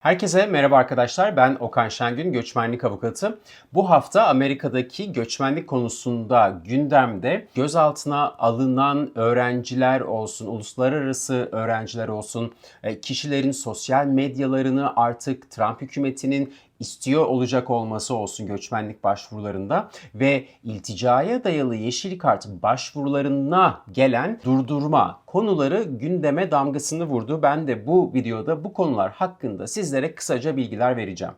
Herkese merhaba arkadaşlar. Ben Okan Şengün, göçmenlik avukatı. Bu hafta Amerika'daki göçmenlik konusunda gündemde gözaltına alınan öğrenciler olsun, uluslararası öğrenciler olsun, e, kişilerin sosyal medyalarını artık Trump hükümetinin istiyor olacak olması olsun göçmenlik başvurularında ve ilticaya dayalı yeşil kart başvurularına gelen durdurma konuları gündeme damgasını vurdu. Ben de bu videoda bu konular hakkında sizlere kısaca bilgiler vereceğim.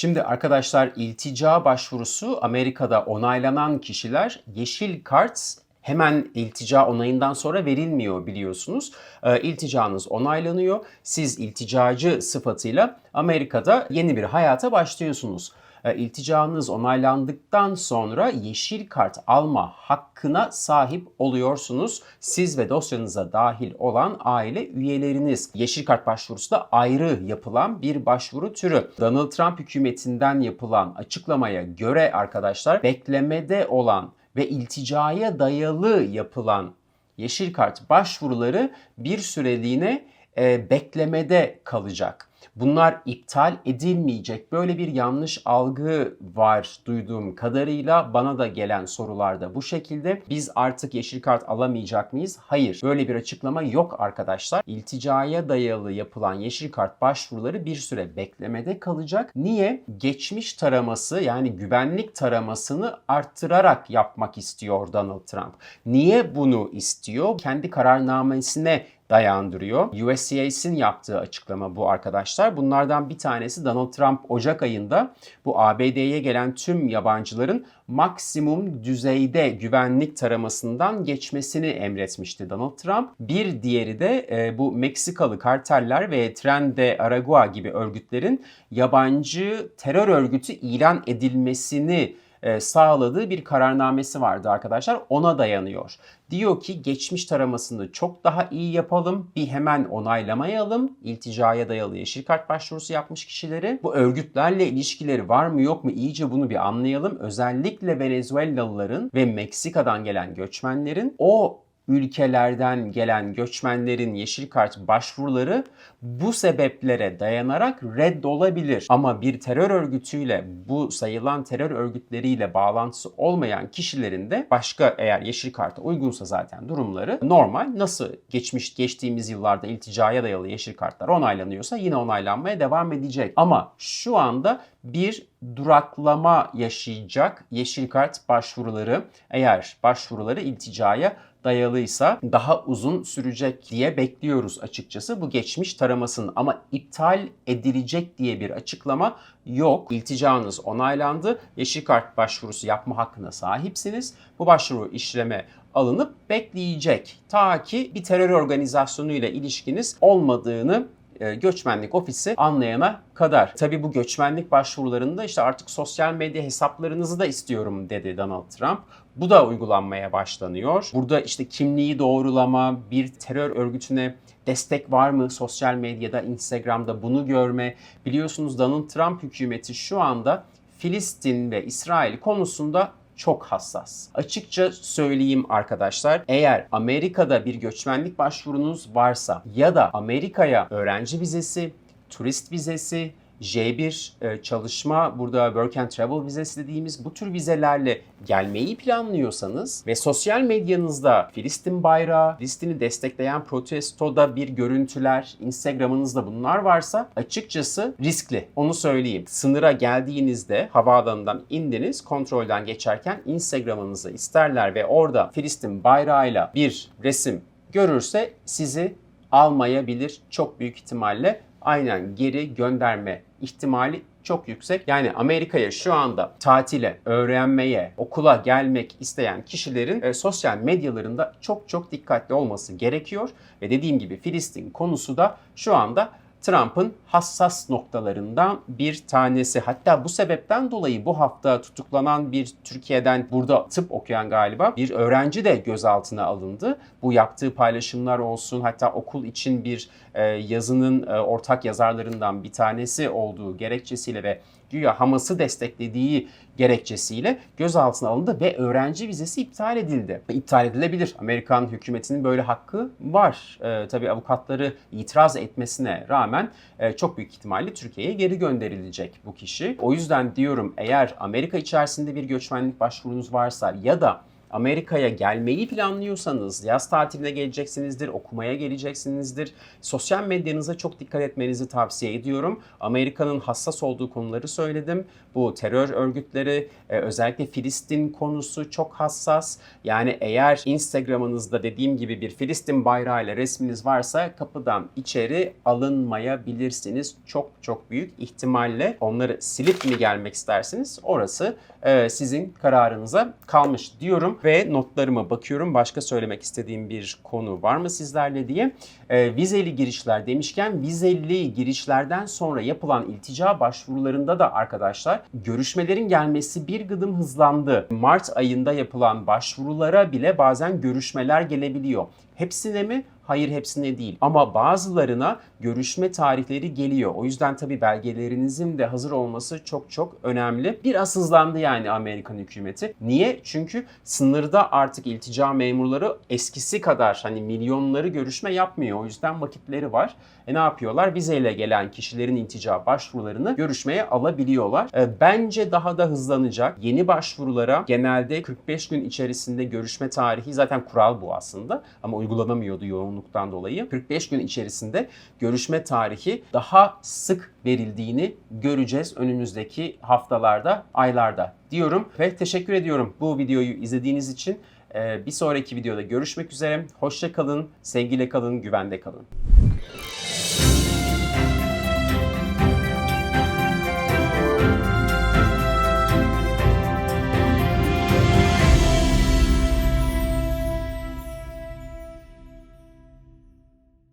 Şimdi arkadaşlar iltica başvurusu Amerika'da onaylanan kişiler yeşil kart hemen iltica onayından sonra verilmiyor biliyorsunuz. E, ilticanız onaylanıyor. Siz ilticacı sıfatıyla Amerika'da yeni bir hayata başlıyorsunuz. E, ilticanız onaylandıktan sonra yeşil kart alma hakkına sahip oluyorsunuz. Siz ve dosyanıza dahil olan aile üyeleriniz. Yeşil kart başvurusu da ayrı yapılan bir başvuru türü. Donald Trump hükümetinden yapılan açıklamaya göre arkadaşlar beklemede olan ve ilticaya dayalı yapılan yeşil kart başvuruları bir süreliğine e, beklemede kalacak. Bunlar iptal edilmeyecek. Böyle bir yanlış algı var duyduğum kadarıyla. Bana da gelen sorularda bu şekilde. Biz artık yeşil kart alamayacak mıyız? Hayır. Böyle bir açıklama yok arkadaşlar. İlticaya dayalı yapılan yeşil kart başvuruları bir süre beklemede kalacak. Niye? Geçmiş taraması yani güvenlik taramasını arttırarak yapmak istiyor Donald Trump. Niye bunu istiyor? Kendi kararnamesine dayandırıyor. USCIS'in yaptığı açıklama bu arkadaşlar. Bunlardan bir tanesi Donald Trump Ocak ayında bu ABD'ye gelen tüm yabancıların maksimum düzeyde güvenlik taramasından geçmesini emretmişti Donald Trump. Bir diğeri de e, bu Meksikalı karteller ve Tren de Aragua gibi örgütlerin yabancı terör örgütü ilan edilmesini sağladığı bir kararnamesi vardı arkadaşlar. Ona dayanıyor. Diyor ki geçmiş taramasını çok daha iyi yapalım. Bir hemen onaylamayalım. İlticaya dayalı yeşil kart başvurusu yapmış kişileri. Bu örgütlerle ilişkileri var mı yok mu iyice bunu bir anlayalım. Özellikle Venezuelalıların ve Meksika'dan gelen göçmenlerin o ülkelerden gelen göçmenlerin yeşil kart başvuruları bu sebeplere dayanarak reddolabilir. Ama bir terör örgütüyle bu sayılan terör örgütleriyle bağlantısı olmayan kişilerin de başka eğer yeşil karta uygunsa zaten durumları normal nasıl geçmiş geçtiğimiz yıllarda ilticaya dayalı yeşil kartlar onaylanıyorsa yine onaylanmaya devam edecek. Ama şu anda bir duraklama yaşayacak yeşil kart başvuruları eğer başvuruları ilticaya dayalıysa daha uzun sürecek diye bekliyoruz açıkçası bu geçmiş taramasının ama iptal edilecek diye bir açıklama yok. İlticanız onaylandı. Yeşil kart başvurusu yapma hakkına sahipsiniz. Bu başvuru işleme alınıp bekleyecek. Ta ki bir terör organizasyonu ile ilişkiniz olmadığını e, göçmenlik ofisi anlayana kadar. Tabi bu göçmenlik başvurularında işte artık sosyal medya hesaplarınızı da istiyorum dedi Donald Trump. Bu da uygulanmaya başlanıyor. Burada işte kimliği doğrulama, bir terör örgütüne destek var mı sosyal medyada, Instagram'da bunu görme. Biliyorsunuz Donald Trump hükümeti şu anda Filistin ve İsrail konusunda çok hassas. Açıkça söyleyeyim arkadaşlar eğer Amerika'da bir göçmenlik başvurunuz varsa ya da Amerika'ya öğrenci vizesi, turist vizesi, J1 e, çalışma burada work and travel vizesi dediğimiz bu tür vizelerle gelmeyi planlıyorsanız ve sosyal medyanızda Filistin bayrağı, Filistin'i destekleyen protestoda bir görüntüler, Instagram'ınızda bunlar varsa açıkçası riskli. Onu söyleyeyim. Sınıra geldiğinizde havaalanından indiniz, kontrolden geçerken Instagram'ınızı isterler ve orada Filistin bayrağıyla bir resim görürse sizi almayabilir çok büyük ihtimalle aynen geri gönderme ihtimali çok yüksek. Yani Amerika'ya şu anda tatile, öğrenmeye, okula gelmek isteyen kişilerin e, sosyal medyalarında çok çok dikkatli olması gerekiyor. Ve dediğim gibi Filistin konusu da şu anda Trump'ın hassas noktalarından bir tanesi. Hatta bu sebepten dolayı bu hafta tutuklanan bir Türkiye'den burada tıp okuyan galiba bir öğrenci de gözaltına alındı. Bu yaptığı paylaşımlar olsun hatta okul için bir yazının e, ortak yazarlarından bir tanesi olduğu gerekçesiyle ve güya Hamas'ı desteklediği gerekçesiyle gözaltına alındı ve öğrenci vizesi iptal edildi. İptal edilebilir. Amerikan hükümetinin böyle hakkı var. Ee, tabii avukatları itiraz etmesine rağmen e, çok büyük ihtimalle Türkiye'ye geri gönderilecek bu kişi. O yüzden diyorum eğer Amerika içerisinde bir göçmenlik başvurunuz varsa ya da Amerika'ya gelmeyi planlıyorsanız yaz tatiline geleceksinizdir, okumaya geleceksinizdir. Sosyal medyanıza çok dikkat etmenizi tavsiye ediyorum. Amerika'nın hassas olduğu konuları söyledim. Bu terör örgütleri, e, özellikle Filistin konusu çok hassas. Yani eğer Instagram'ınızda dediğim gibi bir Filistin bayrağıyla resminiz varsa kapıdan içeri alınmayabilirsiniz. Çok çok büyük ihtimalle onları silip mi gelmek istersiniz? Orası e, sizin kararınıza kalmış diyorum ve notlarıma bakıyorum. Başka söylemek istediğim bir konu var mı sizlerle diye. E, vizeli girişler demişken vizeli girişlerden sonra yapılan iltica başvurularında da arkadaşlar görüşmelerin gelmesi bir gıdım hızlandı. Mart ayında yapılan başvurulara bile bazen görüşmeler gelebiliyor. Hepsine mi? Hayır hepsine değil. Ama bazılarına görüşme tarihleri geliyor. O yüzden tabii belgelerinizin de hazır olması çok çok önemli. Biraz hızlandı yani Amerikan hükümeti. Niye? Çünkü sınırda artık iltica memurları eskisi kadar hani milyonları görüşme yapmıyor. O yüzden vakitleri var. E ne yapıyorlar? Vizeyle gelen kişilerin iltica başvurularını görüşmeye alabiliyorlar. E, bence daha da hızlanacak. Yeni başvurulara genelde 45 gün içerisinde görüşme tarihi zaten kural bu aslında ama uygulanamıyordu yoğunluktan dolayı. 45 gün içerisinde görüşme tarihi daha sık verildiğini göreceğiz önümüzdeki haftalarda, aylarda diyorum ve teşekkür ediyorum bu videoyu izlediğiniz için. Ee, Bir sonraki videoda görüşmek üzere. Hoşça kalın, sevgiyle kalın, güvende kalın.